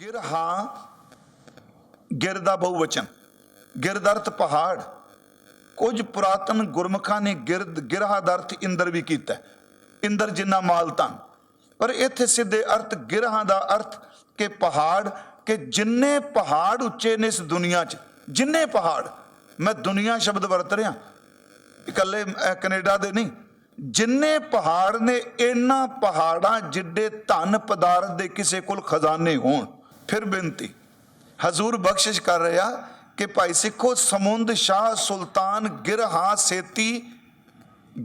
ਗਿਰਹਾ ਗਿਰ ਦਾ ਬਹੁਵਚਨ ਗਿਰ ਅਰਥ ਪਹਾੜ। ਕੁਝ ਪੁਰਾਤਨ ਗੁਰਮੁਖਾਂ ਨੇ ਗਿਰਦ ਗਿਰਹਾ ਦਾ ਅਰਥ ਇੰਦਰ ਵੀ ਕੀਤਾ ਇੰਦਰ ਜਿੰਨਾ ਮਾਲ ਧਨ। ਪਰ ਇੱਥੇ ਸਿੱਧੇ ਅਰਥ ਗਿਰਹਾ ਦਾ ਅਰਥ ਕਿ ਪਹਾੜ ਕਿ ਜਿੰਨੇ ਪਹਾੜ ਉੱਚੇ ਨੇ ਇਸ ਦੁਨੀਆ 'ਚ ਜਿੰਨੇ ਪਹਾੜ। ਮੈਂ ਦੁਨੀਆ ਸ਼ਬਦ ਵਰਤ ਰਿਹਾ। ਇਕੱਲੇ ਅਹ, ਕੈਨੇਡਾ ਦੇ ਨਹੀਂ। ਜਿੰਨੇ ਪਹਾੜ ਨੇ ਇਹਨਾਂ ਪਹਾੜਾਂ ਜਿੱਡੇ ਧਨ ਪਦਾਰਥ ਦੇ ਕਿਸੇ ਕੋਲ ਖਜ਼ਾਨੇ ਹੋਣ। ਫਿਰ ਬੇਨਤੀ ਹਜ਼ੂਰ ਬਖਸ਼ਿਸ਼ ਕਰ ਰਿਹਾ ਕਿ ਭਾਈ ਸਿੱਖੋ ਸਮੁੰਦ ਸ਼ਾਹ ਸੁਲਤਾਨ ਗਿਰਹਾ ਸੇਤੀ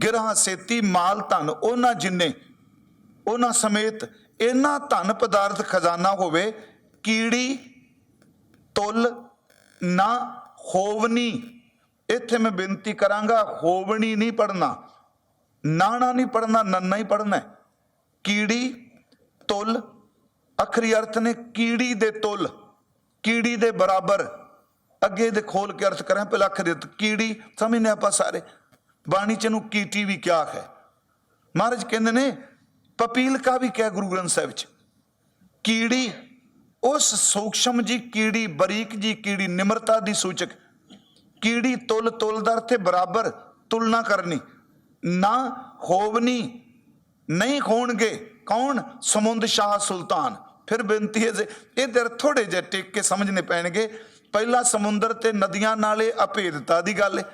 ਗਿਰਹਾ ਸੇਤੀ ਮਾਲ ਧਨ ਉਹਨਾਂ ਜਿੰਨੇ ਉਹਨਾਂ ਸਮੇਤ ਇਹਨਾਂ ਧਨ ਪਦਾਰਥ ਖਜ਼ਾਨਾ ਹੋਵੇ ਕੀੜੀ ਤੁਲ ਨਾ ਹੋਵਨੀ ਇੱਥੇ ਮੈਂ ਬੇਨਤੀ ਕਰਾਂਗਾ ਹੋਵਣੀ ਨਹੀਂ ਪੜਨਾ ਨਾਣਾ ਨਹੀਂ ਪੜਨਾ ਨੰਨਾ ਹੀ ਪੜਨਾ ਕੀੜੀ ਤੁਲ ਅਖਰੀ ਅਰਥ ਨੇ ਕੀੜੀ ਦੇ ਤੁਲ, ਕੀੜੀ ਦੇ ਬਰਾਬਰ। ਅੱਗੇ ਦੇ ਖੋਲ ਕੇ ਅਰਥ ਕਰਾਂ, ਪਹਿਲਾਂ ਅਖਰੀ ਅਰਥ ਕੀੜੀ ਸਮਝਨੇ ਆਪਾਂ ਸਾਰੇ। ਬਾਣੀ ਚ ਨੂੰ ਕੀਟੀ ਵੀ ਕਿਆ ਹੈ। ਮਹਾਰਾਜ ਕਹਿੰਦੇ ਨੇ, ਪਪੀਲ ਕਾ ਵੀ ਕਿਹਾ ਗੁਰੂ ਗ੍ਰੰਥ ਸਾਹਿਬ ਚ। ਕੀੜੀ, ਉਸ ਸੂਖਸ਼ਮ ਜੀ ਕੀੜੀ, ਬਰੀਕ ਜੀ ਕੀੜੀ, ਨਿਮਰਤਾ ਦੀ ਸੂਚਕ। ਕੀੜੀ ਤੁਲ ਤੁਲ ਦਾ ਅਰਥ ਬਰਾਬਰ, ਤੁਲਨਾ ਕਰਨੀ। ਨਾ ਹੋਵਨੀ, ਨਹੀਂ ਹੋਣਗੇ। ਕੌਣ? ਸਮੁੰਦ ਸ਼ਾਹ ਸੁਲਤਾਨ। ਫਿਰ ਬੇਨਤੀ ਹੈ ਜੇ ਇਹ ਦਰ ਥੋੜੇ ਜਿਹੇ ਟਿਕ ਕੇ ਸਮਝਣੇ ਪੈਣਗੇ। ਪਹਿਲਾ ਸਮੁੰਦਰ ਤੇ ਨਦੀਆਂ ਨਾਲੇ ਅਭੇਦਤਾ ਦੀ ਗੱਲ ਹੈ।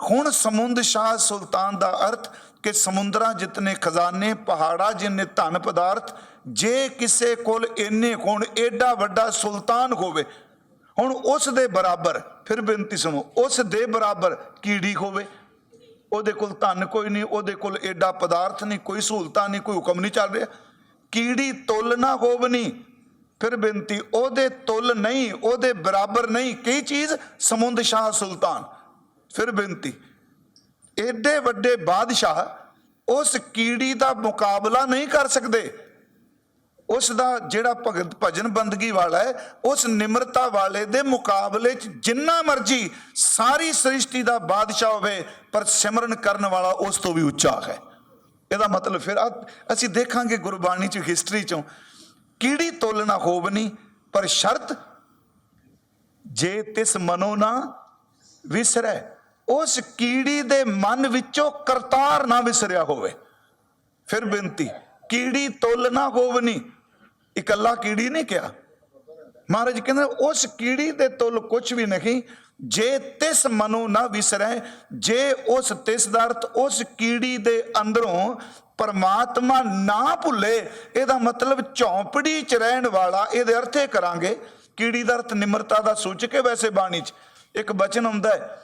ਹੁਣ ਸਮੁੰਦ ਸ਼ਾਹ ਸੁਲਤਾਨ ਦਾ ਅਰਥ ਕਿ ਸਮੁੰਦਰਾਂ ਜਿਤਨੇ ਖਜ਼ਾਨੇ, ਪਹਾੜਾ, ਜਿੰਨੇ ਧਨ ਪਦਾਰਥ, ਜੇ ਕਿਸੇ ਕੋਲ ਇੰਨੇ ਹੋਣ, ਏਡਾ ਵੱਡਾ ਸੁਲਤਾਨ ਹੋਵੇ, ਹੁਣ ਉਸ ਦੇ ਬਰਾਬਰ, ਫਿਰ ਬੇਨਤੀ ਸੁਣੋ, ਉਸ ਦੇ ਬਰਾਬਰ ਕੀੜੀ ਹੋਵੇ। ਉਹਦੇ ਕੋਲ ਧਨ ਕੋਈ ਨਹੀਂ, ਉਹਦੇ ਕੋਲ ਏਡਾ ਪਦਾਰਥ ਨਹੀਂ, ਕੋਈ ਸਹੂਲਤਾਂ ਨਹੀਂ, ਕੋਈ ਹੁਕਮ ਨਹੀਂ ਚੱਲ ਰਿਹਾ। ਕੀੜੀ ਤੁਲ ਨਾ ਹੋਵਨੀ ਫਿਰ ਬੇਨਤੀ, ਉਹਦੇ ਤੁਲ ਨਹੀਂ, ਉਹਦੇ ਬਰਾਬਰ ਨਹੀਂ, ਕੀ ਚੀਜ਼? ਸਮੁੰਦ ਸ਼ਾਹ ਸੁਲਤਾਨ। ਫਿਰ ਬੇਨਤੀ, ਏਡੇ ਵੱਡੇ ਬਾਦਸ਼ਾਹ ਉਸ ਕੀੜੀ ਦਾ ਮੁਕਾਬਲਾ ਨਹੀਂ ਕਰ ਸਕਦੇ। ਉਸ ਦਾ ਜਿਹੜਾ ਭਗਤ ਭਜਨ ਬੰਦਗੀ ਵਾਲਾ ਹੈ, ਉਸ ਨਿਮਰਤਾ ਵਾਲੇ ਦੇ ਮੁਕਾਬਲੇ 'ਚ ਜਿੰਨਾ ਮਰਜ਼ੀ ਸਾਰੀ ਸ੍ਰਿਸ਼ਟੀ ਦਾ ਬਾਦਸ਼ਾਹ ਹੋਵੇ, ਪਰ ਸਿਮਰਨ ਕਰਨ ਵਾਲਾ ਉਸ ਤੋਂ ਵੀ ਉੱਚਾ ਹੈ। ਇਹਦਾ ਮਤਲਬ ਫਿਰ ਅਸੀਂ ਦੇਖਾਂਗੇ ਗੁਰਬਾਣੀ 'ਚ ਹਿਸਟਰੀ 'ਚੋਂ ਕੀੜੀ ਤੋਲਣਾ ਹੋਵਨੀ ਪਰ ਸ਼ਰਤ ਜੇ ਤਿਸ ਮਨੋ ਨਾ ਵਿਸਰੈ, ਉਸ ਕੀੜੀ ਦੇ ਮਨ ਵਿੱਚੋਂ ਕਰਤਾਰ ਨਾ ਵਿਸਰਿਆ ਹੋਵੇ। ਫਿਰ ਬੇਨਤੀ ਕੀੜੀ ਤੁਲ ਨਾ ਹੋਵਨੀ ਇਕੱਲਾ ਕੀੜੀ ਨਹੀਂ ਕਿਹਾ। ਮਹਾਰਾਜ ਕਹਿੰਦੇ, ਉਸ ਕੀੜੀ ਦੇ ਤੁਲ ਕੁਝ ਵੀ ਨਹੀਂ, ਜੇ ਤਿਸ ਮਨੋ ਨਾ ਵਿਸਰੈ, ਜੇ ਉਸ ਤਿਸ ਦਾ ਅਰਥ ਉਸ ਕੀੜੀ ਦੇ ਅੰਦਰੋਂ ਪਰਮਾਤਮਾ ਨਾ ਭੁੱਲੇ, ਇਹਦਾ ਮਤਲਬ ਝੌਂਪੜੀ 'ਚ ਰਹਿਣ ਵਾਲਾ, ਇਹਦੇ ਅਰਥੇ ਕਰਾਂਗੇ। ਕੀੜੀ ਦਾ ਅਰਥ ਨਿਮਰਤਾ ਦਾ ਸੂਚਕ ਹੈ ਵੈਸੇ ਬਾਣੀ 'ਚ। ਇੱਕ ਬਚਨ ਹੁੰਦਾ ਹੈ,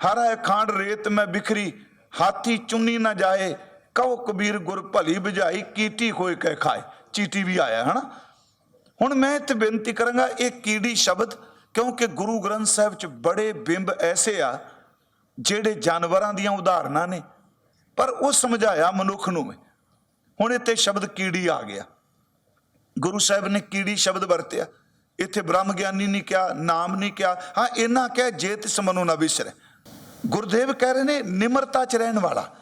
ਹਰ ਹੈ ਖਾਂਡ ਰੇਤ ਮੈਂ ਬਿਖਰੀ, ਹਾਥੀ ਚੁੰਨੀ ਨਾ ਜਾਏ, ਕਹੋ ਕਬੀਰ ਗੁਰ ਭਲੀ ਬੁਝਾਈ, ਕੀਟੀ ਹੋਏ ਕਹਿ ਖਾਏ। ਚੀਟੀ ਵੀ ਆਇਆ, ਹਨਾ? ਹੁਣ ਮੈਂ ਇੱਥੇ ਬੇਨਤੀ ਕਰਾਂਗਾ, ਇਹ ਕੀੜੀ ਸ਼ਬਦ, ਕਿਉਂਕਿ ਗੁਰੂ ਗ੍ਰੰਥ ਸਾਹਿਬ 'ਚ ਬੜੇ ਬਿੰਬ ਐਸੇ ਆ, ਜਿਹੜੇ ਜਾਨਵਰਾਂ ਦੀਆਂ ਉਦਾਹਰਨਾਂ ਨੇ, ਪਰ ਉਹ ਸਮਝਾਇਆ ਮਨੁੱਖ ਨੂੰ ਹੁਣ ਇੱਥੇ ਸ਼ਬਦ ਕੀੜੀ ਆ ਗਿਆ। ਗੁਰੂ ਸਾਹਿਬ ਨੇ ਕੀੜੀ ਸ਼ਬਦ ਵਰਤਿਆ। ਇੱਥੇ ਬ੍ਰਹਮ ਗਿਆਨੀ ਨਹੀਂ ਕਿਹਾ, ਨਾਮ ਨਹੀਂ ਕਿਹਾ। ਹਾਂ, ਇਹਨਾਂ ਕਹਿ ਜੇ ਤਿਸ ਮਨੋ ਨਾ ਵਿਸਰੇ ਗੁਰਦੇਵ ਕਹਿ ਰਹੇ ਨੇ, ਨਿਮਰਤਾ ਚ ਰਹਿਣ ਵਾਲਾ।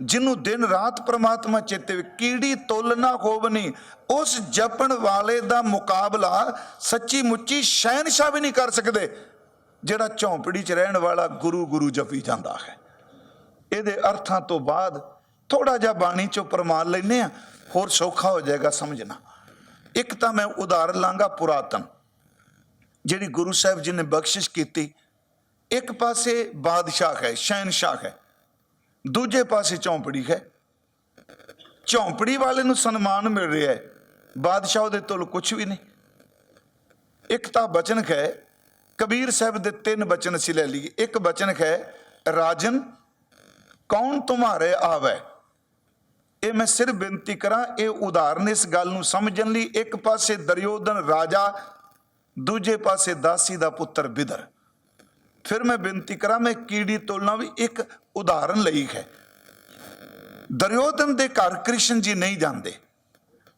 ਜਿਹਨੂੰ ਦਿਨ ਰਾਤ ਪ੍ਰਮਾਤਮਾ ਚੇਤੇ ਕੀੜੀ ਤੁਲ ਨਾ ਖੋਬਨੀ ਉਸ ਜਪਣ ਵਾਲੇ ਦਾ ਮੁਕਾਬਲਾ ਸੱਚੀ ਮੁੱਚੀ ਸ਼ਹਿਨशाह ਵੀ ਨਹੀਂ ਕਰ ਸਕਦੇ, ਜਿਹੜਾ ਝੌਂਪੜੀ 'ਚ ਰਹਿਣ ਵਾਲਾ ਗੁਰੂ ਗੁਰੂ ਜਪੀ ਜਾਂਦਾ ਹੈ। ਇਹਦੇ ਅਰਥਾਂ ਤੋਂ ਬਾਅਦ ਥੋੜਾ ਜਿਹਾ ਬਾਣੀ 'ਚੋਂ ਪਰਮਾਨ ਲੈਨੇ ਆ ਹੋਰ ਸੌਖਾ ਹੋ ਜਾਏਗਾ ਸਮਝਣਾ। ਇੱਕ ਤਾਂ ਮੈਂ ਉਦਾਹਰਨ ਲਾਂਗਾ ਪੁਰਾਤਨ, ਜਿਹੜੀ ਗੁਰੂ ਸਾਹਿਬ ਜੀ ਨੇ ਬਖਸ਼ਿਸ਼ ਕੀਤੀ। ਇੱਕ ਪਾਸੇ ਬਾਦਸ਼ਾਹ ਹੈ ਸ਼ਹਿਨशाह ਹੈ। ਦੂਜੇ ਪਾਸੇ ਝੌਂਪੜੀ ਹੈ। ਝੌਂਪੜੀ ਵਾਲੇ ਨੂੰ ਸਨਮਾਨ ਮਿਲ ਰਿਹਾ ਹੈ। ਬਾਦਸ਼ਾਹ ਉਹਦੇ ਤੋਂ ਕੁਝ ਵੀ ਨਹੀਂ। ਇੱਕ ਤਾਂ ਬਚਨ ਹੈ, ਕਬੀਰ ਸਾਹਿਬ ਦੇ ਤਿੰਨ ਬਚਨ ਅਸੀਂ ਲੈ ਲਈਏ। ਇੱਕ ਬਚਨ ਹੈ, ਰਾਜਨ, ਕੌਣ ਤੁਹਾਰੇ ਆਵੇ? ਇਹ ਮੈਂ ਸਿਰ ਬੇਨਤੀ ਕਰਾਂ, ਇਹ ਉਦਾਹਰਨ ਇਸ ਗੱਲ ਨੂੰ ਸਮਝਣ ਲਈ। ਇੱਕ ਪਾਸੇ ਦਰਯੋਧਨ ਰਾਜਾ, ਦੂਜੇ ਪਾਸੇ ਦਾਸੀ ਦਾ ਪੁੱਤਰ ਬਿਦਰ। ਫਿਰ ਮੈਂ ਬੇਨਤੀ ਕਰਾਂ, ਮੈਂ ਕੀੜੀ ਤੋਲਣਾ ਵੀ ਇੱਕ ਉਦਾਹਰਨ ਲਈ ਹੈ। ਦਰਯੋਧਨ ਦੇ ਘਰ ਕ੍ਰਿਸ਼ਨ ਜੀ ਨਹੀਂ ਜਾਂਦੇ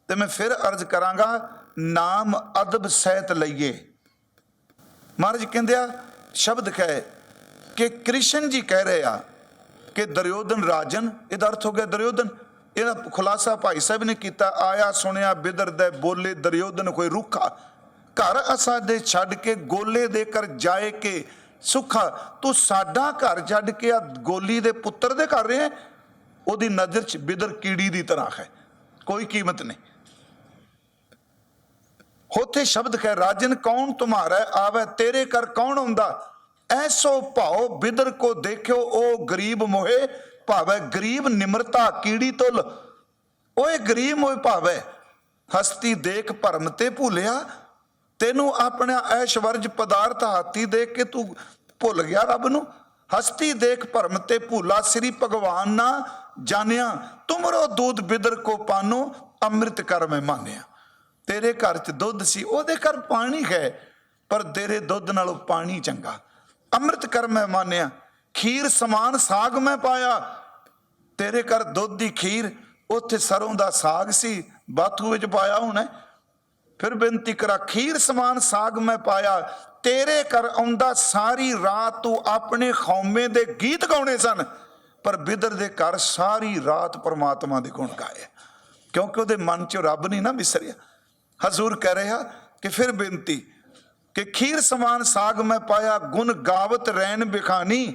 ਤੇ ਮੈਂ ਫਿਰ ਅਰਜ਼ ਕਰਾਂਗਾ, ਨਾਮ ਅਦਬ ਸਹਿਤ ਲਈਏ। ਮਹਾਰਾਜ ਕਹਿੰਦੇ ਆ, ਸ਼ਬਦ ਕਹੇ ਕਿ ਕ੍ਰਿਸ਼ਨ ਜੀ ਕਹਿ ਰਹੇ ਆ ਕਿ ਦਰਯੋਧਨ ਰਾਜਨ, ਇਹਦਾ ਅਰਥ ਹੋ ਗਿਆ ਦਰਯੋਧਨ, ਇਹਦਾ ਖੁਲਾਸਾ ਭਾਈ ਸਾਹਿਬ ਨੇ ਕੀਤਾ, ਆਇਆ, ਸੁਣਿਆ ਬਿਦਰ ਦੇ ਬੋਲੇ, ਦਰਯੋਧਨ ਕੋਈ ਰੁੱਖਾ ਘਰ ਅਸਾਂ ਦੇ ਛੱਡ ਕੇ, ਗੋਲੇ ਦੇ ਕਰ ਜਾਏ ਕੇ ਸੁਖਾ ਤੂੰ ਸਾਡਾ ਘਰ ਛੱਡ ਕੇ ਆ ਗੋਲੀ ਦੇ ਪੁੱਤਰ ਦੇ ਕਰ ਰਿਹਾ ਉਹਦੀ ਨਜ਼ਰ 'ਚ ਬਿਦਰ ਕੀੜੀ ਦੀ ਤਰ੍ਹਾਂ ਹੈ। ਕੋਈ ਕੀਮਤ ਨਹੀਂ। ਹੋਥੇ ਸ਼ਬਦ ਹੈ ਰਾਜਨ, ਕੌਣ ਤੁਮਾਰਾ ਆਵੇ, ਤੇਰੇ ਕਰ ਕੌਣ ਆਉਂਦਾ? ਐਸੋ ਭਾਉ ਬਿਦਰ ਕੋ ਦੇਖਿਓ, ਉਹ ਗਰੀਬ ਮੋਹੇ ਭਾਵੇ, ਗਰੀਬ ਨਿਮਰਤਾ ਕੀੜੀ ਤੁਲ। ਓਏ ਗਰੀਬ ਮੋਏ ਭਾਵੇ, ਹਸਤੀ ਦੇਖ ਭਰਮ ਤੇ ਭੁੱਲਿਆ ਤੈਨੂੰ ਆਪਣਾ ਐਸ਼ਵਰਜ ਪਦਾਰਥ ਹਾਥੀ ਦੇਖ ਕੇ ਤੂੰ ਭੁੱਲ ਗਿਆ ਰੱਬ ਨੂੰ? ਹਸਤੀ ਦੇਖ ਭਰਮ ਤੇ ਭੂਲਾ, ਸ੍ਰੀ ਭਗਵਾਨ ਨਾ ਜਾਣਿਆ। ਤੁਮਰੋ ਦੂਧ ਬਿਦਰ ਕੋ ਪਾਨੋ, ਅੰਮ੍ਰਿਤ ਕਰ ਮੈਂ ਮਾਨਿਆ। ਤੇਰੇ ਘਰ 'ਚ ਦੁੱਧ ਸੀ, ਉਹਦੇ ਘਰ ਪਾਣੀ ਹੈ, ਪਰ ਤੇਰੇ ਦੁੱਧ ਨਾਲੋਂ ਪਾਣੀ ਚੰਗਾ। ਅੰਮ੍ਰਿਤ ਕਰ ਮੈਂ ਮਾਨਿਆ, ਖੀਰ ਸਮਾਨ ਸਾਗ ਮੈਂ ਪਾਇਆ। ਤੇਰੇ ਘਰ ਦੁੱਧ ਦੀ ਖੀਰ, ਉੱਥੇ ਸਰੋਂ ਦਾ ਸਾਗ ਸੀ, ਬਾਥੂ ਵਿੱਚ ਪਾਇਆ ਹੋਣਾ ਫਿਰ ਬੇਨਤੀ ਕਰਾ, ਖੀਰ ਸਮਾਨ ਸਾਗ ਮੈਂ ਪਾਇਆ, ਤੇਰੇ ਘਰ ਆਉਂਦਾ ਸਾਰੀ ਰਾਤ ਤੂੰ ਆਪਣੇ ਖੌਮੇ ਦੇ ਗੀਤ ਗਾਉਣੇ ਸਨ, ਪਰ ਬਿਦਰ ਦੇ ਘਰ ਸਾਰੀ ਰਾਤ ਪਰਮਾਤਮਾ ਦੇ ਗੁਣ ਗਾਏ। ਕਿਉਂਕਿ ਉਹਦੇ ਮਨ 'ਚ ਰੱਬ ਨਹੀਂ ਨਾ ਵਿਸਰਿਆ ਹਜ਼ੂਰ ਕਹਿ ਰਿਹਾ ਕਿ ਫਿਰ ਬੇਨਤੀ ਕਿ ਖੀਰ ਸਮਾਨ ਸਾਗ ਮੈਂ ਪਾਇਆ, ਗੁਣ ਗਾਵਤ ਰੈਨ ਬਿਖਾਨੀ,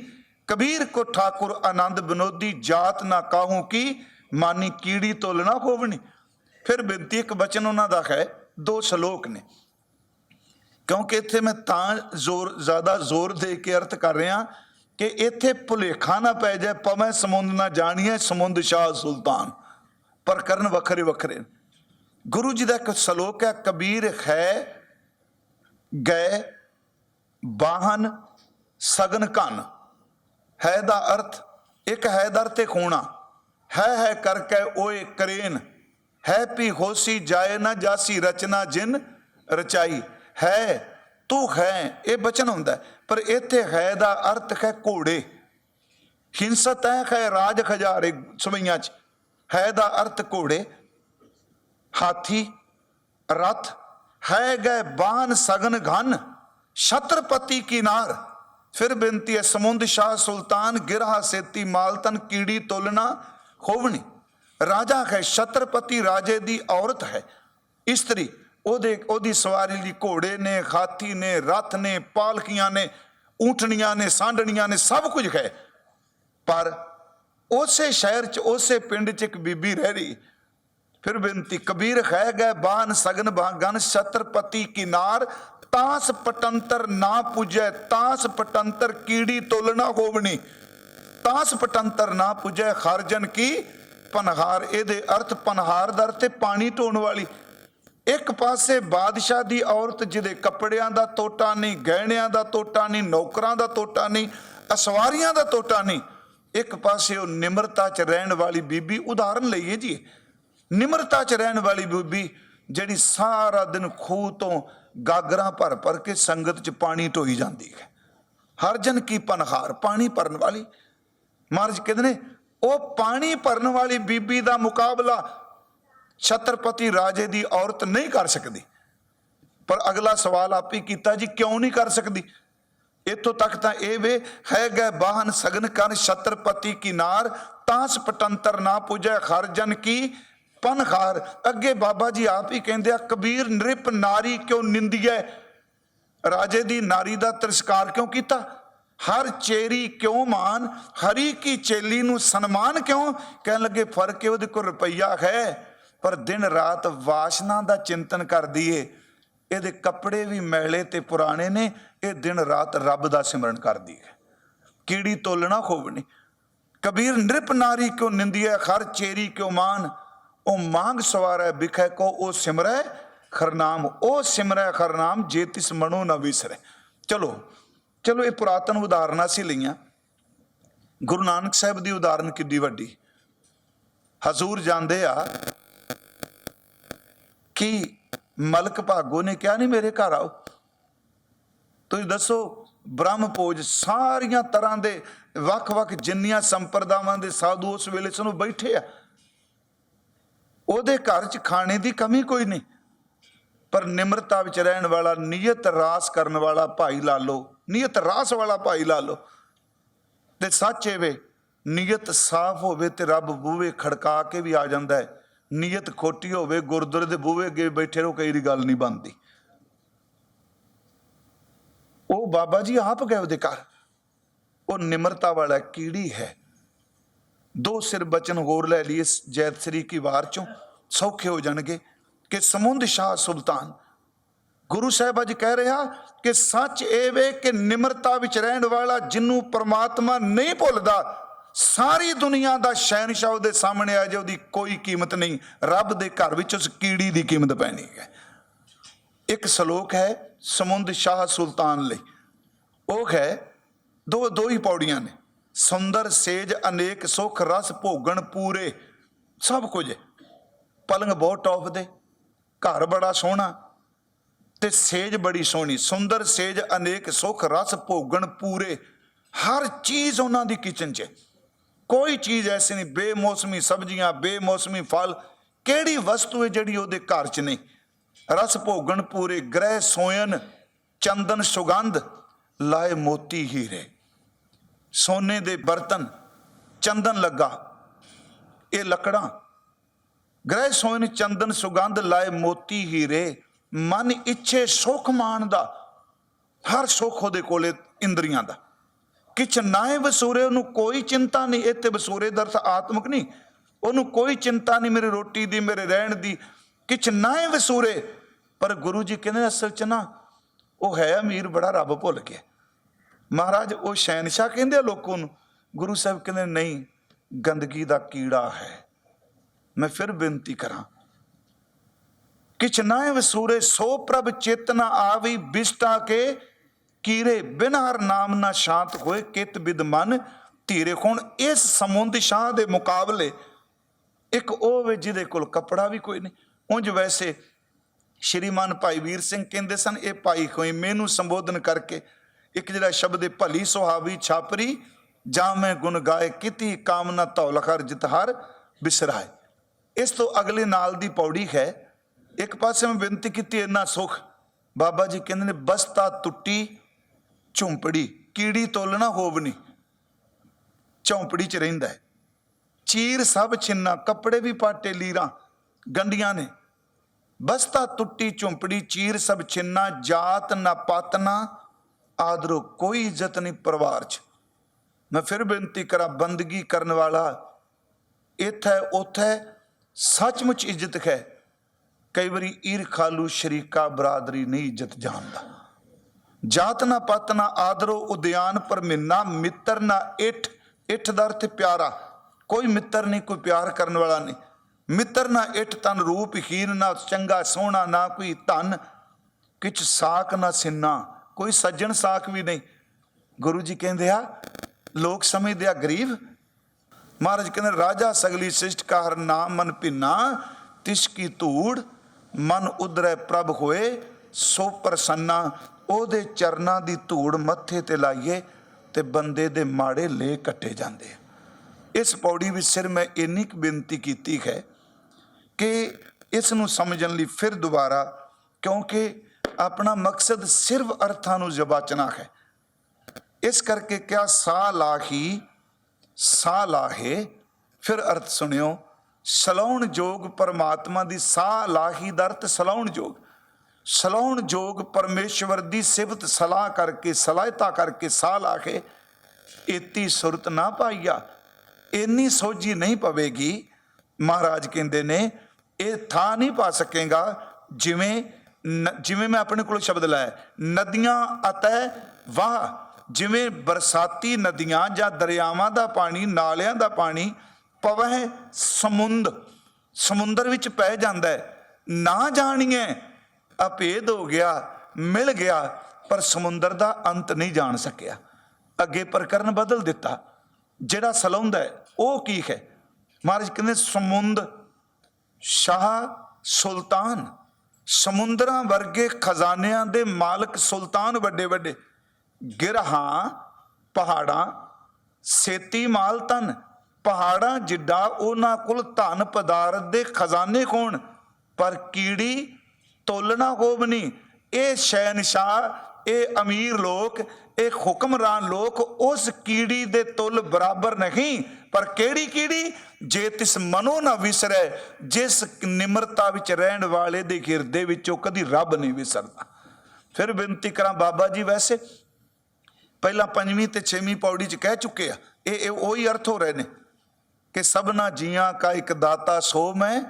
ਕਬੀਰ ਕੋ ਠਾਕੁਰ ਆਨੰਦ ਬਨੋਦੀ, ਜਾਤ ਨਾ ਕਾਹੂ ਕੀ, ਮਾਨੀ ਕੀੜੀ ਤੁਲ ਨਾ ਹੋਵਣੀ। ਫਿਰ ਬੇਨਤੀ ਇੱਕ ਬਚਨ ਉਹਨਾਂ ਦਾ ਹੈ ਦੋ ਸ਼ਲੋਕ ਨੇ। ਕਿਉਂਕਿ ਇੱਥੇ ਮੈਂ ਤਾਂ ਜ਼ੋਰ, ਜ਼ਿਆਦਾ ਜ਼ੋਰ ਦੇ ਕੇ ਅਰਥ ਕਰ ਰਿਹਾ ਕਿ ਇੱਥੇ ਭੁਲੇਖਾ ਨਾ ਪੈ ਜਾਏ ਪਵੇਂ ਸਮੁੰਦ ਨਾ ਜਾਣੀਏ, ਸਮੁੰਦ ਸ਼ਾਹ ਸੁਲਤਾਨ। ਪਰ ਕਰਨ ਵੱਖਰੇ ਵੱਖਰੇ ਗੁਰੂ ਜੀ ਦਾ ਇੱਕ ਸ਼ਲੋਕ ਹੈ, ਕਬੀਰ ਹੈ, ਗਏ, ਬਾਹਨ, ਸਗਨ ਕੰਨ ਹੈ ਦਾ ਅਰਥ, ਇੱਕ ਹੈ ਦਰ ਤੇ ਖੋਣਾ। ਹੈ ਹੈ ਕਰਕੇ ਓਏ ਕਰੇਨ। ਹੈ ਪੀ ਹੋਸੀ ਜਾਏ ਨਾ ਜਾਸੀ, ਰਚਨਾ ਜਿਨ ਰਚਾਈ। ਹੈ, ਤੂੰ ਹੈ, ਇਹ ਬਚਨ ਹੁੰਦਾ ਹੈ। ਪਰ ਇੱਥੇ ਹੈ ਦਾ ਅਰਥ ਹੈ ਘੋੜੇ। ਹਿੰਸਤ ਹੈ ਖੈ ਰਾਜ ਖਜਾਰੇ ਸਵਈਆਂ ਚ। ਹੈ ਦਾ ਅਰਥ ਘੋੜੇ। ਹਾਥੀ, ਰਥ। ਹੈ ਗਏ ਬਾਨ ਸਗਨ ਘਨ। ਛਤਰਪਤੀ ਕਿਨਾਰ ਫਿਰ ਬੇਨਤੀ ਹੈ, ਸਮੁੰਦ ਸ਼ਾਹ ਸੁਲਤਾਨ ਗਿਰਹਾ ਸੇਤੀ ਮਾਲਤਨ ਕੀੜੀ ਤੋਲਣਾ ਖੋਵਣੀ। ਰਾਜਾ ਹੈ, ਛਤਰਪਤੀ ਰਾਜੇ ਦੀ ਔਰਤ ਹੈ। ਇਸਤਰੀ, ਉਹਦੇ, ਉਹਦੀ ਸਵਾਰੀ ਲਈ ਘੋੜੇ ਨੇ, ਹਾਥੀ ਨੇ, ਰਥ ਨੇ, ਪਾਲਕੀਆਂ ਨੇ, ਊਂਠਣੀਆਂ ਨੇ, ਸਾਂਢਣੀਆਂ ਨੇ, ਸਭ ਕੁਝ ਹੈ। ਪਰ ਉਸੇ ਸ਼ਹਿਰ 'ਚ, ਉਸੇ ਪਿੰਡ 'ਚ ਇੱਕ ਬੀਬੀ ਰਹਿ ਰਹੀ। ਫਿਰ ਬੇਨਤੀ, ਕਬੀਰ ਖਹਿ ਗਏ ਬਾਨ ਸਗਨ ਬਾਗਨ ਛਤਰਪਤੀ ਕਿਨਾਰ, ਤਾਸ ਪਟੰਤਰ ਨਾ ਪੁਜੈ, ਤਾਸ ਪਟੰਤਰ ਕੀੜੀ ਤੋਲਣਾ ਹੋਵਣੀ। ਤਾਸ ਪਟੰਤਰ ਨਾ ਪੁਜੈ, ਖਰਜਨ ਕੀ ਪਨਹਾਰ, ਇਹਦੇ ਅਰਥ ਪਨਹਾਰ ਦਰ ਤੇ ਪਾਣੀ ਢੋਣ ਵਾਲੀ। ਇੱਕ ਪਾਸੇ ਬਾਦਸ਼ਾਹ ਦੀ ਔਰਤ ਜਿਹਦੇ ਕੱਪੜਿਆਂ ਦਾ ਤੋਟਾ ਨਹੀਂ, ਗਹਿਣਿਆਂ ਦਾ ਤੋਟਾ ਨਹੀਂ, ਨੌਕਰਾਂ ਦਾ ਤੋਟਾ ਨਹੀਂ, ਅਸਵਾਰੀਆਂ ਦਾ ਤੋਟਾ ਨਹੀਂ, ਇੱਕ ਪਾਸੇ ਉਹ ਨਿਮਰਤਾ 'ਚ ਰਹਿਣ ਵਾਲੀ ਬੀਬੀ, ਉਦਾਹਰਨ ਲਈਏ ਜੀ। ਨਿਮਰਤਾ 'ਚ ਰਹਿਣ ਵਾਲੀ ਬੀਬੀ ਜਿਹੜੀ ਸਾਰਾ ਦਿਨ ਖੂਹ ਤੋਂ ਗਾਗਰਾਂ ਭਰ ਭਰ ਕੇ ਸੰਗਤ 'ਚ ਪਾਣੀ ਢੋਈ ਜਾਂਦੀ ਹੈ। ਹਰ ਜਨ ਕੀ ਪਨਹਾਰ, ਪਾਣੀ ਭਰਨ ਵਾਲੀ। ਮਹਾਰਾਜ ਕਹਿੰਦੇ ਨੇ ਉਹ ਪਾਣੀ ਭਰਨ ਵਾਲੀ ਬੀਬੀ ਦਾ ਮੁਕਾਬਲਾ ਛਤਰਪਤੀ ਰਾਜੇ ਦੀ ਔਰਤ ਨਹੀਂ ਕਰ ਸਕਦੀ। ਪਰ ਅਗਲਾ ਸਵਾਲ ਆਪ ਹੀ ਕੀਤਾ ਜੀ, ਕਿਉਂ ਨਹੀਂ ਕਰ ਸਕਦੀ? ਇੱਥੋਂ ਤੱਕ ਤਾਂ ਇਹ ਵੇ, ਹੈ ਗਏ ਬਾਹਨ ਸਗਨ ਕਰ ਛਤਰਪਤੀ ਕਿਨਾਰ ਤਾਸ ਪਟੰਤਰ ਨਾ ਪੁਜੈ ਖਰਜਨ ਕੀ ਪਨਖਾਰ ਅੱਗੇ ਬਾਬਾ ਜੀ ਆਪ ਹੀ ਕਹਿੰਦੇ ਆ, ਕਬੀਰ ਨ੍ਰਿਪ ਨਾਰੀ ਕਿਉਂ ਨਿੰਦੀਐ? ਰਾਜੇ ਦੀ ਨਾਰੀ ਦਾ ਤਿਰਸਕਾਰ ਕਿਉਂ ਕੀਤਾ? ਹਰ ਚੇਰੀ ਕਿਉਂ ਮਾਨ? ਹਰੀ ਕੀ ਚੇਲੀ ਨੂੰ ਸਨਮਾਨ ਕਿਉਂ? ਕਹਿਣ ਲੱਗੇ, ਫ਼ਰਕ ਹੈ ਉਹਦੇ ਕੋਲ ਰੁਪਈਆ ਹੈ, ਪਰ ਦਿਨ ਰਾਤ ਵਾਸ਼ਨਾ ਦਾ ਚਿੰਤਨ ਕਰਦੀ ਏ। ਇਹਦੇ ਕੱਪੜੇ ਵੀ ਮੈਲੇ ਤੇ ਪੁਰਾਣੇ ਨੇ, ਇਹ ਦਿਨ ਰਾਤ ਰੱਬ ਦਾ ਸਿਮਰਨ ਕਰਦੀ ਹੈ। ਕੀੜੀ ਤੋਲਣਾ ਖੋਵਣੀ। ਕਬੀਰ ਨ੍ਰਿਪ ਨਾਰੀ ਕਿਉਂ ਨਿੰਦੀਐ ਹਰ ਚੇਰੀ ਕਿਉਂ ਮਾਨ? ਉਹ ਮੰਗ ਸਵਾਰੈ ਬਿਖੈ ਕੋ ਉਹ ਸਿਮਰੈ? ਖਰਨਾਮ, ਉਹ ਸਿਮਰੈ ਖਰਨਾਮ, ਜੇ ਤਿਸ ਮਨੋ ਨਾ ਵਿਸਰੈ। ਚਲੋ ਚਲੋ ਇਹ ਪੁਰਾਤਨ ਉਦਾਹਰਨਾਂ ਸੀ ਲਈਆਂ। ਗੁਰੂ ਨਾਨਕ ਸਾਹਿਬ ਦੀ ਉਦਾਹਰਨ ਕਿੱਡੀ ਵੱਡੀ। ਹਜ਼ੂਰ ਜਾਂਦੇ ਆ ਕਿ ਮਲਕ ਭਾਗੋ ਨੇ ਕਿਹਾ, ਨਹੀਂ ਮੇਰੇ ਘਰ ਆਓ। ਤੁਸੀਂ ਦੱਸੋ, ਬ੍ਰਹਮ ਪੂਜ ਸਾਰੀਆਂ ਤਰ੍ਹਾਂ ਦੇ ਵੱਖ-ਵੱਖ ਜਿੰਨੀਆਂ ਸੰਪਰਦਾਵਾਂ ਦੇ ਸਾਧੂ ਉਸ ਵੇਲੇ ਸਾਨੂੰ ਬੈਠੇ ਆ। ਉਹਦੇ ਘਰ 'ਚ ਖਾਣੇ ਦੀ ਕਮੀ ਕੋਈ ਨਹੀਂ। ਪਰ ਨਿਮਰਤਾ ਵਿੱਚ ਰਹਿਣ ਵਾਲਾ, ਨਿਯਤ ਰਾਸ ਕਰਨ ਵਾਲਾ ਭਾਈ ਲਾ ਨੀਅਤ ਨਿਯਤ ਰਾਸ ਵਾਲਾ ਭਾਈ ਲਾ ਲਓ। ਤੇ ਸੱਚ ਇਹ ਵੇ ਨਿਯਤ ਸਾਫ਼ ਹੋਵੇ ਤੇ ਰੱਬ ਬੂਵੇ ਖੜਕਾ ਕੇ ਵੀ ਆ ਜਾਂਦਾ ਹੈ। ਨੀਅਤ ਖੋਟੀ ਹੋਵੇ, ਗੁਰਦੁਆਰੇ ਦੇ ਬੂਵੇ ਅੱਗੇ ਬੈਠੇ ਰਹੋ, ਕਈ ਦੀ ਗੱਲ ਨਹੀਂ ਬਣਦੀ। ਉਹ ਬਾਬਾ ਜੀ ਆਪ ਗਏ ਉਹਦੇ ਘਰ। ਉਹ ਨਿਮਰਤਾ ਵਾਲਾ ਕੀੜੀ ਹੈ। ਦੋ ਸਿਰ ਬਚਨ ਹੋਰ ਲੈ ਲਈ ਇਸ ਜੈਤ ਸ੍ਰੀ ਕੀ ਵਾਰ ਚੋਂ ਸੌਖੇ ਹੋ ਜਾਣਗੇ ਕਿ ਸਮੁੰਦ ਸ਼ਾਹ ਸੁਲਤਾਨ। ਗੁਰੂ ਸਾਹਿਬ ਅੱਜ ਕਹਿ ਰਿਹਾ ਕਿ ਸੱਚ ਇਹ ਵੇ ਕਿ ਨਿਮਰਤਾ ਵਿੱਚ ਰਹਿਣ ਵਾਲਾ ਜਿਹਨੂੰ ਪਰਮਾਤਮਾ ਨਹੀਂ ਭੁੱਲਦਾ, ਸਾਰੀ ਦੁਨੀਆ ਦਾ ਸ਼ਹਿਨशाह ਉਹਦੇ ਸਾਹਮਣੇ ਆ ਜੇ ਉਹਦੀ ਕੋਈ ਕੀਮਤ ਨਹੀਂ। ਰੱਬ ਦੇ ਘਰ ਵਿੱਚ ਉਸ ਕੀੜੀ ਦੀ ਕੀਮਤ ਪੈਣੀ ਹੈ। ਇੱਕ ਸ਼ਲੋਕ ਹੈ, ਸਮੁੰਦ ਸ਼ਾਹ ਸੁਲਤਾਨ ਲਈ। ਉਹ ਹੈ, ਦੋ ਦੋ ਹੀ ਪੌੜੀਆਂ ਨੇ। ਸੁੰਦਰ, ਸੇਜ, ਅਨੇਕ, ਸੁਖ, ਰਸ, ਭੋਗਣ, ਪੂਰੇ, ਸਭ ਕੁਝ ਪਲੰਗ ਬਹੁਤ ਟੌਪ ਦੇ, ਘਰ ਬੜਾ ਸੋਹਣਾ ਤੇ ਸੇਜ ਬੜੀ ਸੋਹਣੀ, ਸੁੰਦਰ ਸੇਜ, ਅਨੇਕ ਸੁਖ ਰਸ ਭੋਗਣ ਪੂਰੇ। ਹਰ ਚੀਜ਼ ਉਹਨਾਂ ਦੀ ਕਿਚਨ 'ਚ ਕੋਈ ਚੀਜ਼ ਐਸੀ ਨਹੀਂ, ਬੇਮੌਸਮੀ ਸਬਜ਼ੀਆਂ, ਬੇਮੌਸਮੀ ਫਲ, ਕਿਹੜੀ ਵਸਤੂ ਹੈ ਜਿਹੜੀ ਉਹਦੇ ਘਰ 'ਚ ਨਹੀਂ? ਰਸ ਭੋਗਣ ਪੂਰੇ, ਗ੍ਰਹਿ ਸੋਇਨ ਚੰਦਨ ਸੁਗੰਧ, ਲਾਏ ਮੋਤੀ ਹੀਰੇ। ਸੋਨੇ ਦੇ ਬਰਤਨ, ਚੰਦਨ ਲੱਗਾ, ਇਹ ਲੱਕੜਾਂ। ਗ੍ਰਹਿ ਸੋਇਨ ਚੰਦਨ ਸੁਗੰਧ, ਲਾਏ ਮੋਤੀ ਹੀਰੇ। ਮਨ ਇੱਛੇ ਸੁਖ ਮਾਨ ਦਾ, ਹਰ ਸੁਖ ਉਹਦੇ ਕੋਲੇ ਇੰਦਰੀਆਂ ਦਾ। ਕਿਛ ਨਾਏ ਵਸੂਰੇ, ਉਹਨੂੰ ਕੋਈ ਚਿੰਤਾ ਨਹੀਂ। ਇੱਥੇ ਵਸੂਰੇ ਦਾ ਅਰਥ ਆਤਮਿਕ ਨਹੀਂ। ਉਹਨੂੰ ਕੋਈ ਚਿੰਤਾ ਨਹੀਂ ਮੇਰੇ ਰੋਟੀ ਦੀ, ਮੇਰੇ ਰਹਿਣ ਦੀ। ਕਿਛ ਨਾਏ ਵਸੂਰੇ, ਪਰ ਗੁਰੂ ਜੀ ਕਹਿੰਦੇ ਅਸਲ ਚ ਨਾ, ਉਹ ਹੈ ਅਮੀਰ, ਬੜਾ ਰੱਬ ਭੁੱਲ ਗਿਆ। ਮਹਾਰਾਜ, ਉਹ ਸ਼ਹਿਨशाह ਕਹਿੰਦੇ ਆ ਨੂੰ। ਗੁਰੂ ਸਾਹਿਬ ਕਹਿੰਦੇ ਨਹੀਂ, ਗੰਦਗੀ ਦਾ ਕੀੜਾ ਹੈ। ਮੈਂ ਫਿਰ ਬੇਨਤੀ ਕਰਾਂ ਕਿਛ ਨਾਏ ਵਸੂਰੇ ਸੋ ਪ੍ਰਭ ਚੇਤਨਾ ਆਵੀ ਬਿਸਟਾ ਕੇ, ਕੀਰੇ ਬਿਨ ਹਰ ਨਾਮ ਨਾ ਸ਼ਾਂਤ ਹੋਏ ਕਿਤ ਬਿਦ ਮਨ ਧੀਰੇ ਹੁਣ ਇਸ ਸਮੁੰਦ ਸ਼ਾਹ ਦੇ ਮੁਕਾਬਲੇ ਇੱਕ ਉਹ ਵੇ ਜਿਹਦੇ ਕੋਲ ਕੱਪੜਾ ਵੀ ਕੋਈ ਨਹੀਂ। ਉਂਝ ਵੈਸੇ ਸ਼੍ਰੀਮਾਨ ਭਾਈ ਵੀਰ ਸਿੰਘ ਕਹਿੰਦੇ ਸਨ, ਇਹ ਭਾਈ ਕੋਈ ਮੈਨੂੰ ਸੰਬੋਧਨ ਕਰਕੇ ਇੱਕ ਜਿਹੜਾ ਸ਼ਬਦ ਹੈ, ਭਲੀ ਸੁਹਾਵੀ ਛਾਪਰੀ, ਜਾਂ ਮੈਂ ਗੁਣ ਗਾਏ ਕਿਤੀ ਕਾਮਨਾ ਧੌਲ ਹਰ ਜਿਤ ਹਰ ਬਿਸਰਾਏ। ਇਸ ਤੋਂ ਅਗਲੇ ਨਾਲ ਦੀ ਪੌੜੀ ਹੈ ਇੱਕ ਪਾਸੇ ਮੈਂ ਬੇਨਤੀ ਕੀਤੀ, ਇੰਨਾ ਸੁਖ। ਬਾਬਾ ਜੀ ਕਹਿੰਦੇ ਨੇ ਬਸਤਾ ਟੁੱਟੀ, ਝੁੰਪੜੀ, ਕੀੜੀ ਤੋਲਣਾ ਹੋਵਨੀ ਝੌਂਪੜੀ ਚ ਰਹਿੰਦਾ ਹੈ। ਚੀਰ ਸਭ ਛਿੰਨਾ, ਕੱਪੜੇ ਵੀ ਪਾਟੇ ਲੀਰਾਂ ਗੰਡੀਆਂ ਨੇ। ਬਸਤਾ ਟੁੱਟੀ, ਝੁੰਪੜੀ, ਚੀਰ ਸਭ ਛਿੰਨਾ, ਜਾਤ ਨਾ ਪਤ ਆਦਰੋ ਕੋਈ ਇੱਜ਼ਤ ਨਹੀਂ ਪਰਿਵਾਰ 'ਚ। ਮੈਂ ਫਿਰ ਬੇਨਤੀ ਕਰਾਂ, ਬੰਦਗੀ ਕਰਨ ਵਾਲਾ, ਇੱਥੇ, ਉੱਥੇ ਸੱਚਮੁੱਚ ਇੱਜ਼ਤ ਹੈ। ਕਈ ਵਾਰੀ ਈਰਖਾਲੂ ਸ਼ਰੀਕਾ ਬਰਾਦਰੀ ਨਹੀਂ ਇੱਜ਼ਤ ਜਾਣਦਾ। ਜਾਤ ਨਾ ਪਤ ਨਾ ਆਦਰੋ ਉਦਿਆਨ ਪਰ ਮਿੰਨਾ, ਮਿੱਤਰ ਨਾ ਇਠ ਇਠ ਦਰ ਤੇ ਪਿਆਰਾ। ਕੋਈ ਮਿੱਤਰ ਨਹੀਂ, ਕੋਈ ਪਿਆਰ ਕਰਨ ਵਾਲਾ ਨਹੀਂ। ਮਿੱਤਰ ਨਾ ਇਠ ਤਨ ਰੂਪ ਹੀਰ, ਨਾ ਚੰਗਾ ਸੋਹਣਾ, ਨਾ ਕੋਈ ਧਨ। ਕਿਛ ਸਾਕ ਨਾ ਸਿੰਨਾ, ਕੋਈ ਸੱਜਣ ਸਾਕ ਵੀ ਨਹੀਂ। ਗੁਰੂ ਜੀ ਕਹਿੰਦੇ ਆ, ਲੋਕ ਸਮਝਦੇ ਆ ਗਰੀਬ। ਮਹਾਰਾਜ ਕਹਿੰਦੇ, ਰਾਜਾ ਸਗਲੀ ਸ੍ਰਿਸ਼ਟ ਕਾਹਰ ਨਾਮ ਮਨ ਭਿੰਨਾ, ਤਿਸ ਕੀ ਧੂੜ ਮਨ ਉਦਰੈ ਪ੍ਰਭ ਹੋਏ, ਸੋ ਪ੍ਰਸੰਨਾ, ਉਹਦੇ ਚਰਨਾਂ ਦੀ ਧੂੜ ਮੱਥੇ ਤੇ ਲਾਈਏ ਤੇ ਬੰਦੇ ਦੇ ਮਾੜੇ ਲੇ ਕੱਟੇ ਜਾਂਦੇ ਇਸ ਪੌੜੀ ਵਿੱਚ ਸਿਰ ਮੈਂ ਇੰਨੀ ਕੁ ਬੇਨਤੀ ਕੀਤੀ ਹੈ ਕਿ ਇਸ ਨੂੰ ਸਮਝਣ ਲਈ ਫਿਰ ਦੁਬਾਰਾ, ਕਿਉਂਕਿ ਆਪਣਾ ਮਕਸਦ ਸਿਰਫ ਅਰਥਾਂ ਨੂੰ ਜਬਾਚਣਾ ਹੈ। ਇਸ ਕਰਕੇ ਕਿਆ ਸਾਹ ਲਾਹੀ, ਸਾਹ ਲਾਹੇ, ਫਿਰ ਅਰਥ ਸੁਣਿਓ ਸਲਾਉਣ ਜੋਗ ਪਰਮਾਤਮਾ ਦੀ ਸਾਹ ਲਾਹੀ ਦਾ ਸਲਾਉਣ ਜੋਗ। ਸਲਾਉਣ ਜੋਗ ਪਰਮੇਸ਼ਵਰ ਦੀ ਸਿਫਤ ਸਲਾਹ ਕਰਕੇ, ਸਲਾਹਤਾ ਕਰਕੇ ਸਾਹ ਲਾਹੇ। ਇਤੀ ਸੁਰਤ ਨਾ ਪਾਈਆ। ਇੰਨੀ ਸੋਝੀ ਨਹੀਂ ਪਵੇਗੀ। ਮਹਾਰਾਜ ਕਹਿੰਦੇ ਨੇ, ਇਹ ਥਾਂ ਨਹੀਂ ਪਾ ਸਕੇਗਾ। ਜਿਵੇਂ ਨ- ਜਿਵੇਂ ਮੈਂ ਆਪਣੇ ਕੋਲ ਸ਼ਬਦ ਲਾਇਆ, ਨਦੀਆਂ ਅਤੇ ਵਾਹ। ਜਿਵੇਂ ਬਰਸਾਤੀ ਨਦੀਆਂ ਜਾਂ ਦਰਿਆਵਾਂ ਦਾ ਪਾਣੀ, ਨਾਲਿਆਂ ਦਾ ਪਾਣੀ ਪਵਹਿ ਸਮੁੰਦ, ਸਮੁੰਦਰ ਵਿੱਚ ਪੈ ਜਾਂਦਾ ਹੈ। ਨਾ ਜਾਣੀਏ ਅਪੇਦ ਹੋ ਗਿਆ, ਮਿਲ ਗਿਆ, ਪਰ ਸਮੁੰਦਰ ਦਾ ਅੰਤ ਨਹੀਂ ਜਾਣ ਸਕਿਆ। ਅੱਗੇ ਪ੍ਰਕਰਨ ਬਦਲ ਦਿੱਤਾ। ਜਿਹੜਾ ਸਲਾਉਂਦਾ ਹੈ, ਉਹ ਕੀ ਹੈ? ਮਹਾਰਾਜ ਕਹਿੰਦੇ, ਸਮੁੰਦ, ਸ਼ਾਹ, ਸੁਲਤਾਨ। ਸਮੁੰਦਰਾਂ ਵਰਗੇ ਖਜ਼ਾਨਿਆਂ ਦੇ ਮਾਲਕ ਸੁਲਤਾਨ ਵੱਡੇ ਵੱਡੇ। ਗਿਰਹਾਂ, ਪਹਾੜਾਂ, ਸੇਤੀ ਮਾਲ ਤਨ ਪਹਾੜਾਂ ਜਿੱਡਾ ਉਹਨਾਂ ਕੋਲ ਧਨ ਪਦਾਰਥ ਦੇ ਖਜ਼ਾਨੇ ਕੋਣ? ਪਰ ਕੀੜੀ ਤੋਲਣਾ ਨਹੀਂ ਇਹ ਸ਼ਹਿਨशाह ਇਹ ਅਮੀਰ ਲੋਕ, ਇਹ ਹੁਕਮਰਾਨ ਲੋਕ ਉਸ ਕੀੜੀ ਦੇ ਤੁਲ ਬਰਾਬਰ ਨਹੀਂ। ਪਰ ਕਿਹੜੀ ਕੀੜੀ? ਜੇ ਤਿਸ ਮਨੋ ਨਾ ਵਿਸਰੇ, ਜਿਸ ਨਿਮਰਤਾ ਵਿੱਚ ਰਹਿਣ ਵਾਲੇ ਦੇ ਹਿਰਦੇ ਵਿੱਚੋਂ ਕਦੀ ਰੱਬ ਨਹੀਂ ਵਿਸਰਦਾ। ਫਿਰ ਬੇਨਤੀ ਕਰਾਂ ਬਾਬਾ ਜੀ ਵੈਸੇ, ਪਹਿਲਾਂ ਪੰਜਵੀਂ ਤੇ ਛੇਵੀਂ ਪੌੜੀ ਚ ਕਹਿ ਚੁੱਕੇ ਆ। ਇਹ ਉਹੀ ਅਰਥ ਹੋ ਰਹੇ ਨੇ। ਕਿ ਸਭਨਾ ਜੀਆਂ ਕਾ ਇੱਕ ਦਾਤਾ ਸੋ ਮੈਂ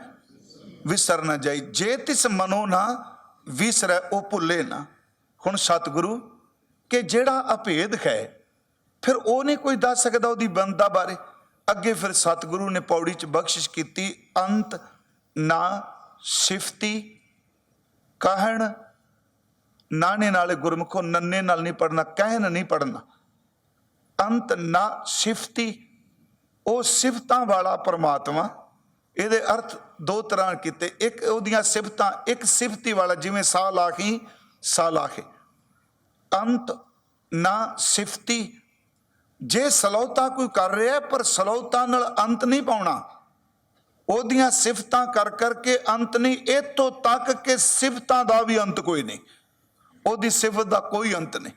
ਵਿਸਰ ਨਾ ਜਾਈ। ਜੇ ਤਿਸ ਮਨੋ ਨਾ ਵਿਸਰੈ, ਉਹ ਭੁੱਲੇ ਨਾ। ਹੁਣ ਸਤਿਗੁਰੂ, ਕਿ ਜਿਹੜਾ ਅਭੇਦ ਹੈ, ਫਿਰ ਉਹ ਨਹੀਂ ਕੋਈ ਦੱਸ ਸਕਦਾ ਉਹਦੀ ਬੰਦਾ ਬਾਰੇ। ਅੱਗੇ ਫਿਰ ਸਤਿਗੁਰੂ ਨੇ ਪੌੜੀ ਚ ਬਖਸ਼ਿਸ਼ ਕੀਤੀ, ਅੰਤ ਨਾ ਸਿਫਤੀ ਕਹਿਣ ਨਾਣੇ ਨਾਲੇ ਗੁਰਮੁਖੋ ਨੰਨੇ ਨਾਲ ਨਹੀਂ ਪੜਨਾ ਕਹਿਣ ਨਹੀਂ ਪੜਨਾ ਅੰਤ ਨਾ ਸਿਫਤੀ ਉਹ ਸਿਫਤਾਂ ਵਾਲਾ ਪਰਮਾਤਮਾ, ਇਹਦੇ ਅਰਥ ਦੋ ਤਰ੍ਹਾਂ ਕੀਤੇ। ਇੱਕ ਉਹਦੀਆਂ ਸਿਫਤਾਂ, ਇੱਕ ਸਿਫਤੀ ਵਾਲਾ, ਜਿਵੇਂ ਸਾ ਲਾਖੀ ਸਾ ਲਾਖੇ ਅੰਤ ਨਾ ਸਿਫਤੀ। ਜੇ ਸਲੌਤਾ ਕੋਈ ਕਰ ਰਿਹਾ ਪਰ ਸਲੌਤਾ ਨਾਲ ਅੰਤ ਨਹੀਂ ਪਾਉਣਾ। ਉਹਦੀਆਂ ਸਿਫਤਾਂ ਕਰ ਕਰਕੇ ਅੰਤ ਨਹੀਂ ਇਤੋਂ ਤੱਕ ਕਿ ਸਿਫਤਾਂ ਦਾ ਵੀ ਅੰਤ ਕੋਈ ਨਹੀਂ। ਉਹਦੀ ਸਿਫਤ ਦਾ ਕੋਈ ਅੰਤ ਨਹੀਂ।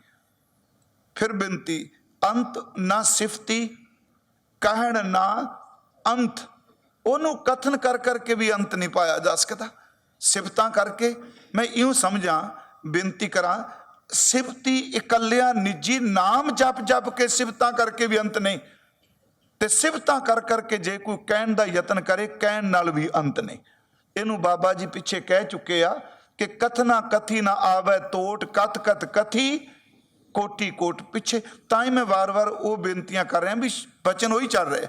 ਫਿਰ ਬੇਨਤੀ, ਅੰਤ ਨਾ ਸਿਫਤੀ ਕਹਿਣ ਨਾ ਅੰਤ। ਉਹਨੂੰ ਕਥਨ ਕਰ ਕਰਕੇ ਵੀ ਅੰਤ ਨਹੀਂ ਪਾਇਆ ਜਾ ਸਕਦਾ। ਸਿਫਤਾਂ ਕਰਕੇ ਮੈਂ ਇਉਂ ਸਮਝਾਂ, ਬੇਨਤੀ ਕਰਾਂ, ਸਿਫਤੀ ਇਕੱਲਿਆਂ ਨਿੱਜੀ ਨਾਮ ਜਪ ਜਪ ਕੇ ਸਿਫਤਾਂ ਕਰਕੇ ਵੀ ਅੰਤ ਨਹੀਂ। ਤੇ ਸਿਫਤਾਂ ਕਰ ਕਰਕੇ ਜੇ ਕੋਈ ਕਹਿਣ ਦਾ ਯਤਨ ਕਰੇ, ਕਹਿਣ ਨਾਲ ਵੀ ਅੰਤ ਨਹੀਂ। ਇਹਨੂੰ ਬਾਬਾ ਜੀ ਪਿੱਛੇ ਕਹਿ ਚੁੱਕੇ ਆ ਕਿ ਕਥਨਾ ਕਥੀ ਨਾ ਆਵੇ, ਤੋਟ ਕਤ ਕਤ ਕਥੀ ਕੋਟੀ ਕੋਟ ਪਿੱਛੇ, ਤਾਂ ਹੀ ਮੈਂ ਵਾਰ-ਵਾਰ ਉਹ ਬੇਨਤੀਆਂ ਕਰ ਰਿਹਾ ਵੀ ਬਚਨ ਉਹੀ ਚੱਲ ਰਿਹਾ।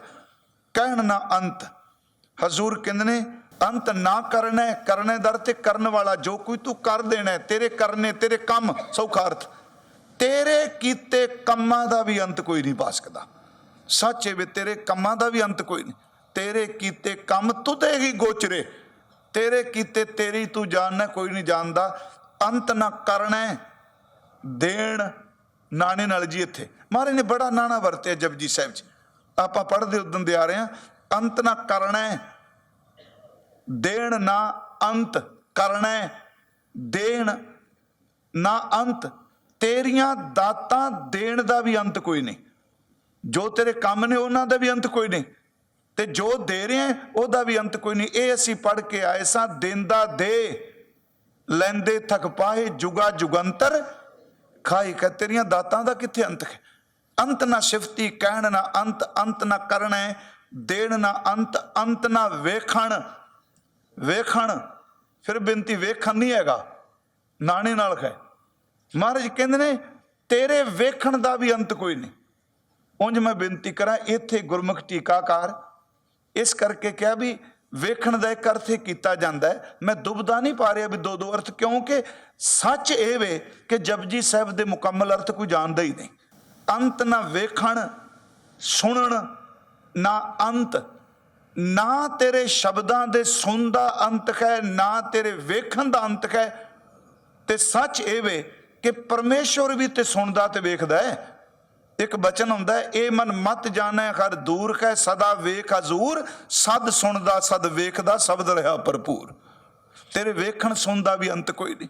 ਕਹਿਣ ਨਾ ਅੰਤ। ਹਜ਼ੂਰ ਕਹਿੰਦੇ ਨੇ, ਅੰਤ ਨਾ ਕਰਨਾ, ਕਰਨੇ ਦਰ ਤੇ ਕਰਨ ਵਾਲਾ ਜੋ ਕੋਈ ਤੂੰ ਕਰ ਦੇਣਾ, ਤੇਰੇ ਕਰਨੇ, ਤੇਰੇ ਕੰਮ ਸੌਖਾ ਅਰਥ ਤੇਰੇ ਕੀਤੇ ਕੰਮਾਂ ਦਾ ਵੀ ਅੰਤ ਕੋਈ ਨਹੀਂ ਪਾ ਸਕਦਾ। ਸੱਚ ਹੈ ਵੀ ਤੇਰੇ ਕੰਮਾਂ ਦਾ ਵੀ ਅੰਤ ਕੋਈ ਨਹੀਂ। ਤੇਰੇ ਕੀਤੇ ਕੰਮ ਤੁਦੇ ਹੀ ਗੋਚਰੇ। ਤੇਰੇ ਕੀਤੇ ਤੇਰੀ ਤੂੰ ਜਾਣਨਾ ਕੋਈ ਨਹੀਂ ਜਾਣਦਾ। ਅੰਤ ਨਾ ਕਰਨਾ, ਦੇਣ ਨਾਣੇ ਨਾਲ ਜੀ ਇੱਥੇ। ਮਹਾਰਾਜ ਨੇ ਬੜਾ ਨਾਣਾ ਵਰਤਿਆ ਜਪਜੀ ਸਾਹਿਬ ਚ। ਆਪਾਂ ਪੜ੍ਹਦੇ ਉਦੋਂ ਦੇ ਆ ਰਹੇ ਹਾਂ ਅੰਤ ਨਾ ਕਰਨਾ ਹੈ, ਦੇਣ ਨਾ ਅੰਤ ਕਰਨਾ ਦੇਣ ਨਾ ਅੰਤ ਤੇਰੀਆਂ ਦਾਤਾਂ ਦੇਣ ਦਾ ਵੀ ਅੰਤ ਕੋਈ ਨਹੀਂ। ਜੋ ਤੇਰੇ ਕੰਮ ਨੇ ਉਹਨਾਂ ਦਾ ਵੀ ਅੰਤ ਕੋਈ ਨਹੀਂ। ਤੇ ਜੋ ਦੇ ਰਿਹਾ ਉਹਦਾ ਵੀ ਅੰਤ ਕੋਈ ਨਹੀਂ। ਇਹ ਅਸੀਂ ਪੜ੍ਹ ਕੇ ਆਏ ਸਾਂ ਦਿੰਦਾ ਦੇ ਲੈਂਦੇ ਥਕ ਪਾਏ ਜੁਗਾ ਜੁਗੰਤਰ ਖਾਈ ਕਹ ਤੇਰੀਆਂ ਦਾਤਾਂ ਦਾ ਕਿੱਥੇ ਅੰਤ ਹੈ? ਅੰਤ ਨਾ ਸਿਫਤੀ ਕਹਿਣ ਨਾ ਅੰਤ ਅੰਤ ਨਾ ਕਰਨਾ ਹੈ, ਦੇਣ ਨਾ ਅੰਤ ਅੰਤ ਨਾ ਵੇਖਣ। ਵੇਖਣ ਫਿਰ ਬੇਨਤੀ ਵੇਖਣ ਨਹੀਂ ਹੈਗਾ ਨਾਣੇ ਨਾਲ ਹੈ। ਮਹਾਰਾਜ ਕਹਿੰਦੇ ਨੇ ਤੇਰੇ ਵੇਖਣ ਦਾ ਵੀ ਅੰਤ ਕੋਈ ਨਹੀਂ। ਉਂਝ ਮੈਂ ਬੇਨਤੀ ਕਰਾਂ ਇੱਥੇ ਗੁਰਮੁਖ ਟੀਕਾਕਾਰ ਇਸ ਕਰਕੇ ਕਿਹਾ ਵੀ ਵੇਖਣ ਦਾ ਇੱਕ ਅਰਥ ਹੀ ਕੀਤਾ ਜਾਂਦਾ ਮੈਂ ਦੁਬਦਾ ਨਹੀਂ ਪਾ ਰਿਹਾ ਵੀ ਦੋ ਦੋ ਅਰਥ, ਕਿਉਂਕਿ ਸੱਚ ਇਹ ਵੇ ਕਿ ਜਪਜੀ ਸਾਹਿਬ ਦੇ ਮੁਕੰਮਲ ਅਰਥ ਕੋਈ ਜਾਣਦਾ ਹੀ ਨਹੀਂ। ਅੰਤ ਨਾ ਵੇਖਣ, ਸੁਣਨ, ਨਾ ਅੰਤ। ਨਾ ਤੇਰੇ ਸ਼ਬਦਾਂ ਦੇ ਸੁਣ ਦਾ ਅੰਤ ਹੈ, ਨਾ ਤੇਰੇ ਵੇਖਣ ਦਾ ਅੰਤ ਹੈ। ਤੇ ਸੱਚ ਇਹ ਵੇ ਕਿ ਪਰਮੇਸ਼ਵਰ ਵੀ ਤੇ ਸੁਣਦਾ ਤੇ ਵੇਖਦਾ ਹੈ। ਇੱਕ ਬਚਨ ਹੁੰਦਾ ਇਹ ਮਨ ਮਤ ਜਾਣੈ, ਹਰ ਦੂਰ ਕੈ ਸਦਾ ਵੇਖ ਹਜ਼ੂਰ, ਸਦ ਸੁਣਦਾ ਸਦ ਵੇਖਦਾ ਸ਼ਬਦ ਰਹਾ ਭਰਪੂਰ। ਤੇਰੇ ਵੇਖਣ ਸੁਣਦਾ ਵੀ ਅੰਤ ਕੋਈ ਨਹੀਂ।